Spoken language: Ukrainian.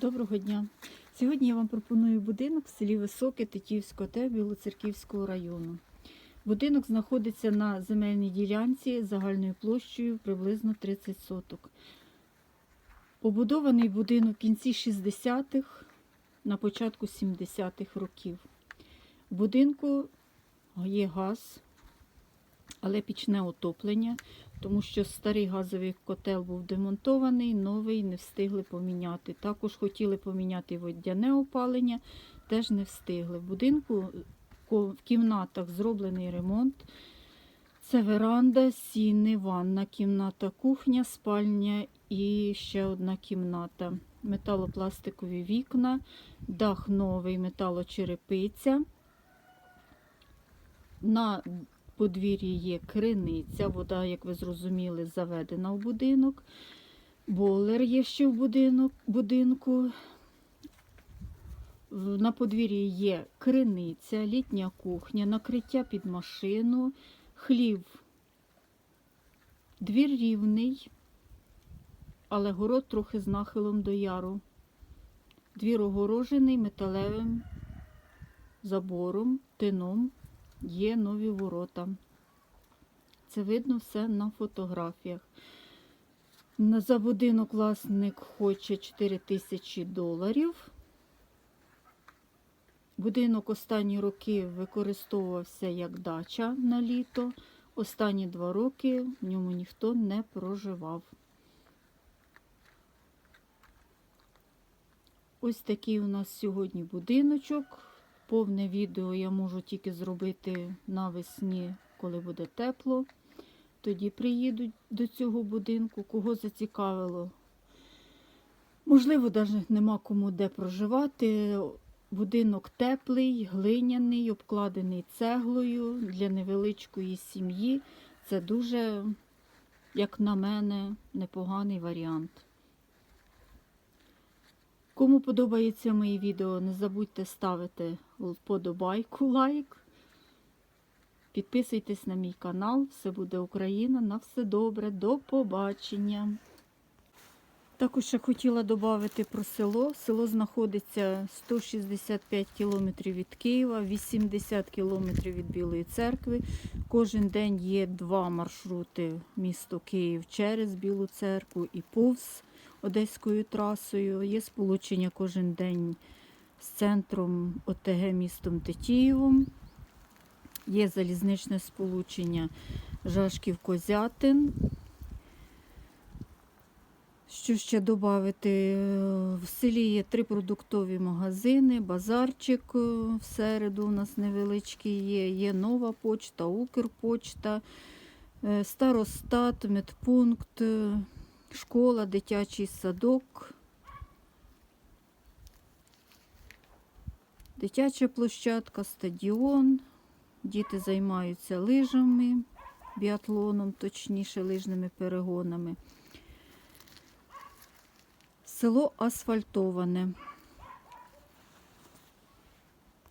Доброго дня! Сьогодні я вам пропоную будинок в селі Високе Тетіївського та Білоцерківського району. Будинок знаходиться на земельній ділянці загальною площею приблизно 30 соток. Побудований будинок в кінці 60-х, на початку 70-х років. В будинку є газ, але пічне отоплення, тому що старий газовий котел був демонтований, новий не встигли поміняти. Також хотіли поміняти водяне опалення, теж не встигли. В будинку в кімнатах зроблений ремонт. Це веранда, сіни, ванна, кімната, кухня, спальня і ще одна кімната. Металопластикові вікна, дах новий, металочерепиця. На подвір'ї є криниця, вода, як ви зрозуміли, заведена в будинок. Бойлер є ще в будинок, будинку. На подвір'ї є криниця, літня кухня, накриття під машину, хлів. Двір рівний, але город трохи з нахилом до яру. Двір огорожений металевим забором, тином є нові ворота. Це видно все на фотографіях. За будинок власник хоче 4 тисячі доларів. Будинок останні роки використовувався як дача на літо. Останні два роки в ньому ніхто не проживав. Ось такий у нас сьогодні будиночок. Повне відео я можу тільки зробити навесні, коли буде тепло. Тоді приїдуть до цього будинку. Кого зацікавило? Можливо, навіть нема кому де проживати. Будинок теплий, глиняний, обкладений цеглою для невеличкої сім'ї. Це дуже, як на мене, непоганий варіант. Кому подобається мої відео, не забудьте ставити вподобайку, лайк. Підписуйтесь на мій канал. Все буде Україна. На все добре. До побачення. Також ще хотіла додати про село. Село знаходиться 165 кілометрів від Києва, 80 кілометрів від Білої церкви. Кожен день є два маршрути місто Київ через Білу церкву і повз Одеською трасою. Є сполучення кожен день з центром ОТГ містом Тетіївом. Є залізничне сполучення Жашків-Козятин. Що ще додати? В селі є три продуктові магазини, базарчик е, в середу у нас невеличкий є, є нова почта, Укрпочта, е, старостат, медпункт, е, школа, дитячий садок, дитяча площадка, стадіон. Діти займаються лижами, біатлоном, точніше, лижними перегонами. Село асфальтоване.